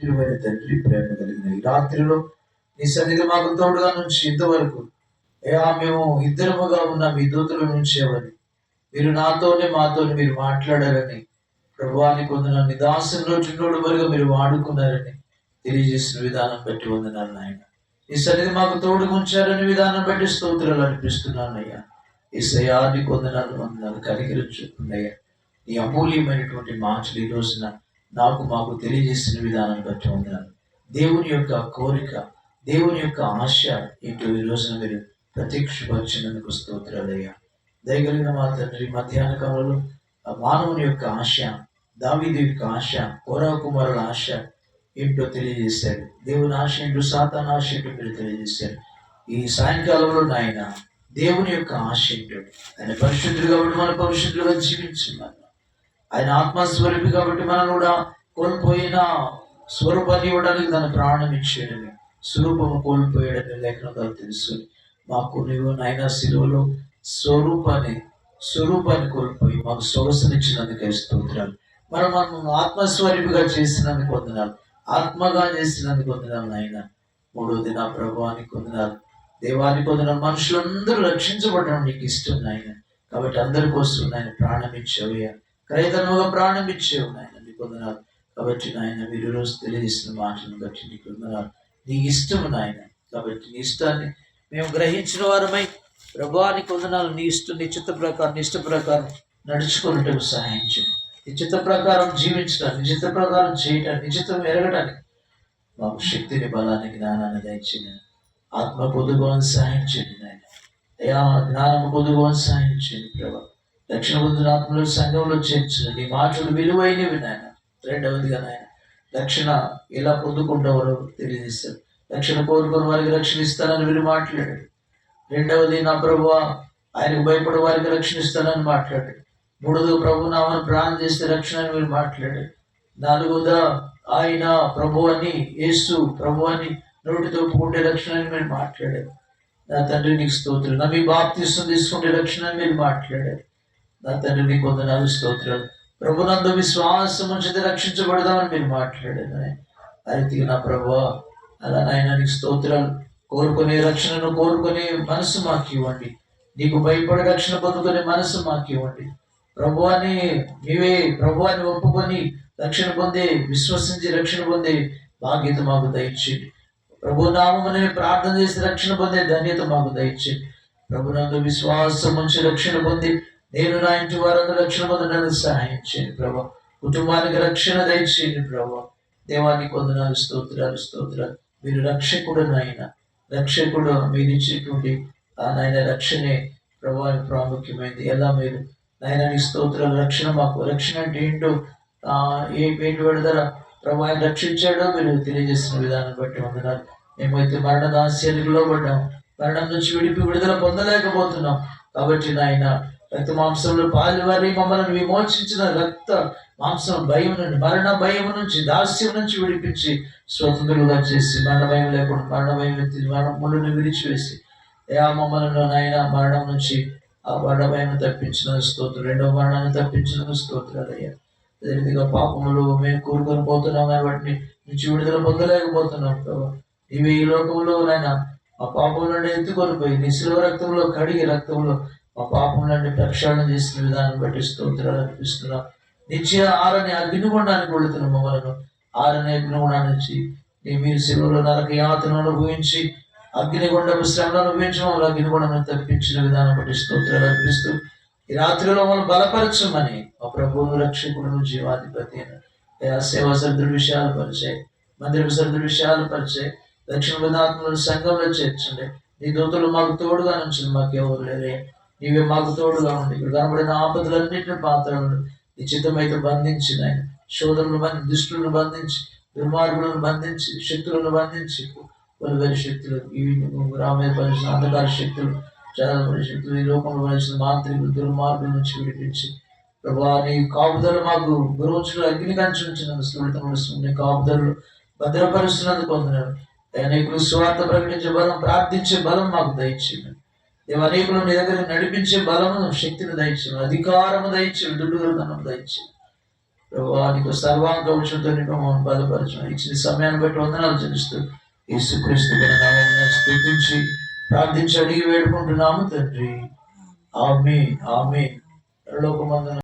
ప్రియమైన తండ్రి ప్రేమ కలిగిన ఈ రాత్రిలో నీ సన్నిధి మాకు తోడుగా నుంచి ఇంతవరకు అయ్యా మేము ఇద్దరముగా ఉన్న మీ దూతల నుంచేవని మీరు నాతోనే మాతోనే మీరు మాట్లాడారని ప్రభువాన్ని కొందరు నిదాసంలో చిన్నోడు వరకు మీరు వాడుకున్నారని తెలియజేసిన విధానం బట్టి వందనాలు నాయన. ఈ సన్నిధి మాకు తోడుగా ఉంచారని విధానం బట్టి స్తోత్రాలు అనిపిస్తున్నాను అయ్యా. ఈ సయాన్ని కొందనాలు వందనాలు కనికరించుకున్నాయ్యా నీ అమూల్యమైనటువంటి మాటలు ఈ రోజున నాకు మాకు తెలియజేసిన విధానం బట్టి వందనాలు దేవుని యొక్క కోరిక దేవుని యొక్క ఆశ ఏంటో ఈ రోజున మీరు ప్రత్యక్షపరిచినందుకు స్తోత్రాలయ్యా. దయగలిగిన మా తండ్రి మధ్యాహ్న కాలంలో మానవుని యొక్క ఆశ దావిది యొక్క ఆశ కోరా కుమారుల ఆశ ఏంటో తెలియజేశారు. దేవుని ఆశ ఏంటో సాతాన ఆశ ఏంటో మీరు తెలియజేశారు. ఈ సాయంకాలంలో నాయన దేవుని యొక్క ఆశ ఏంటో ఆయన పరిశుద్ధులుగా కాబట్టి మన పరిశుద్ధులుగా జీవించమన్న ఆయన ఆత్మస్వరూపి కాబట్టి మనం కూడా కోల్పోయిన స్వరూపాన్ని ఇవ్వడానికి తన ప్రాణం ఇచ్చేయడమే. స్వరూపము కోల్పోయడమే లేఖనాలు తెలుసు మాకు నీవు నాయన శిలువలో స్వరూపాన్ని స్వరూపాన్ని కోల్పోయి మాకు సొగసునిచ్చినందుకే స్తోత్రాలు. మనం మనం ఆత్మస్వరూపిగా చేసినందుకు వందనాలు. ఆత్మగా చేసినందుకు వందనాలు నాయన. మూడోది నా ప్రభువానికి వందనాలు. దేవానికి వందనాలు. మనుషులందరూ రక్షించబడడం నీకు ఇష్టం నాయన. కాబట్టి అందరి కోసం నాయన ప్రాణం ఇచ్చేవయ్యా. క్రైతనముగా ప్రాణం ఇచ్చేవు నాయన నీకు వందనాలు కాబట్టి నాయన మీరు రోజు తెలియజేసిన మాటలను బట్టి నీకు వందనాలు నీకు ఇష్టం నాయన కాబట్టి నీ ఇష్టాన్ని మేము గ్రహించిన వారమై ప్రభానికి వందనాలు నీ ఇష్టం నీ చిత్త ప్రకారం నీ ఇష్ట ప్రకారం నడుచుకున్నట్టు సహాయం చేయండి. నీ చిత్త ప్రకారం జీవించడానికి నీ చిత్త ప్రకారం చేయటానికి నీ చిత్తం ఎరగడానికి మాకు శక్తిని బలాన్ని జ్ఞానాన్ని దయచేయండి. ఆత్మ పొదుగుని సహాయం చేయండి నాయన. అయ్యా జ్ఞానం పొదుగుని సహాయం చేయండి ప్రభా. దక్షిణ పొందిన సంఘంలో చేర్చిన నీ మాటలు విలువైనవి నాయన. రెండవదిగా నాయన దక్షిణ ఎలా పొందుకుంటారో తెలియజేస్తారు దక్షిణ కోరుకుని వారికి రక్షణ ఇస్తానని వీళ్ళు మాట్లాడాడు రెండవది నా ప్రభు ఆయనకు భయపడే వారికి రక్షణ ఇస్తానని మాట్లాడాడు మూడవది ప్రభు నామని ప్రాణం చేస్తే రక్షణ అని మీరు మాట్లాడాడు నాలుగోదా ఆయన ప్రభు అని యేసు ప్రభు అని నోటితో ఒప్పుకుంటే రక్షణ అని మీరు మాట్లాడారు. నా తండ్రి నీకు స్తోత్రం. నా మీ బాప్తిస్తుంది తీసుకుంటే రక్షణ అని మీరు మాట్లాడారు. నా తండ్రి నీకు వందనాలు స్తోత్రాలు. ప్రభునందు విశ్వాసం ఉంచితే రక్షించబడదామని మీరు మాట్లాడారు. ఆ రీతిగా నా ప్రభు అలా నాయన నీకు స్తోత్రాలు. కోరుకునే రక్షణను కోరుకునే మనసు మాకు ఇవ్వండి. నీకు భయపడే రక్షణ పొందుకునే మనసు మాకు ఇవ్వండి. ప్రభువాన్ని నీవే ప్రభువాన్ని ఒప్పుకొని రక్షణ పొందే విశ్వసించి రక్షణ పొందే బాధ్యత మాకు దయచేయండి. ప్రభు నామని ప్రార్థన చేసి రక్షణ పొందే ధన్యత మాకు దయచేయండి. ప్రభునందు విశ్వాసం ఉంచి రక్షణ పొంది నేను నా ఇంటి వారందరూ రక్షణ పొందడానికి సహాయం చేయండి ప్రభా. కుటుంబానికి రక్షణ దయచేయండి ప్రభా. దేవానికి కొందనాలు స్తోత్రాలు స్తోత్రాలు. మీరు రక్షకుడు నాయన రక్షకుడు మీరు ఇచ్చేటువంటి ఆ నాయన రక్షణే ప్రభా ప్రాముఖ్యమైనది ఎలా మీరు నాయన నీ స్తోత్రాలు రక్షణ మాకు రక్షణ అంటే ఏంటో ఏ ఏంటి విడుదల ప్రభావం రక్షించాడో మీరు తెలియజేసిన విధానం బట్టి వందనాలు. మేమైతే మరణ దాస్యానికి లోబడ్డాం. మరణం నుంచి విడిపి విడుదల పొందలేకపోతున్నాం. కాబట్టి నాయన రక్త మాంసంలో పాలు వారి మమ్మల్ని విమోచించిన రక్త మాంసం భయం నుండి మరణ భయం నుంచి దాస్యం నుంచి విడిపించి స్వతంత్రులుగా చేసి మరణ భయం లేకుండా మరణ భయం ఎత్తి మరణ ముళ్ళని విడిచివేసి ఏ మమ్మల్ని నాయన మరణం నుంచి ఆ మరణ భయం తప్పించిన స్తోత్రం. రెండవ మరణాన్ని తప్పించిన స్తోత్రాలు అదే అదేవిధంగా పాపములు మేము కూరుకొని పోతున్నాం కానీ వాటిని నుంచి విడుదల పొందలేకపోతున్నాం ప్రభావ ఇవి ఈ లోకంలో నాయన ఆ పాపం నుండి ఎత్తుకొని పోయి నీ శిలువ రక్తంలో కడిగి రక్తంలో మా పాపం నుండి ప్రక్షాళన చేసిన విధానం బట్టి స్తోత్రాలు అనిపిస్తున్నాం నిత్య ఆరని అగ్నిగుణానికి వెళుతున్న మమ్మలను. ఆరని అగ్నిగుణా నుంచి నీ మీరు శిలువలో నరక యాతను అనుభవించి అగ్నిగుండ శ్రమను అనుభవించి మమ్మల్ని అగ్నిగుండను తప్పించిన విధానం బట్టి స్తోత్రాలు అనిపిస్తూ ఈ రాత్రిలో మమ్మల్ని బలపరచమని మా ప్రభువు రక్షకుడును జీవాధిపతి సేవా సరుదుల విషయాలు పరిచయ మందిరపు సరుదుల విషయాలు పరిచయ దక్షిణ పదాత్మలను సంఘంలో చేర్చండి. నీ దూతలు మాకు తోడుగా నుంచి మాకు ఎవరు లేరే. నీవే మాకు తోడుగా ఉండి ఇక్కడ కనబడిన ఆపదలన్నింటినీ పాత్రలను నిశ్చితమైతే బంధించిన శోధనలు బంధి దుష్టులను బంధించి దుర్మార్గులను బంధించి శక్తులను బంధించి వేరు శక్తులు ఇవి రామయ్య పరిచిన అంధకార శక్తులు చాలా శక్తులు ఈ లోకంలో పరిచిన మాంత్రికులు దుర్మార్గుల నుంచి విడిపించి ప్రభా నీ కాపుదలు మాకు గురువులు అగ్ని కంచు ఉంచిన కాపుదలు భద్రపరుస్తున్నందుకు పొందినారు అనేకులు స్వార్థ ప్రకటించే బలం ప్రార్థించే బలం మాకు దయచేయండి. దేవ అనేకులు నీ దగ్గర నడిపించే బలము శక్తిని దయచు అధికారము దయచు దుడ్డుగలతనం దయచు ప్రభా నీకు సర్వాంగ ఔషధంతో మమ్మల్ని బలపరచు ఇచ్చిన సమయాన్ని బట్టి వందనాలు చెల్లిస్తూ యేసుక్రీస్తు నామమున స్థుతించి ప్రార్థించి అడిగి వేడుకుంటున్నాము తండ్రి. ఆమె ఆమె లోకమందన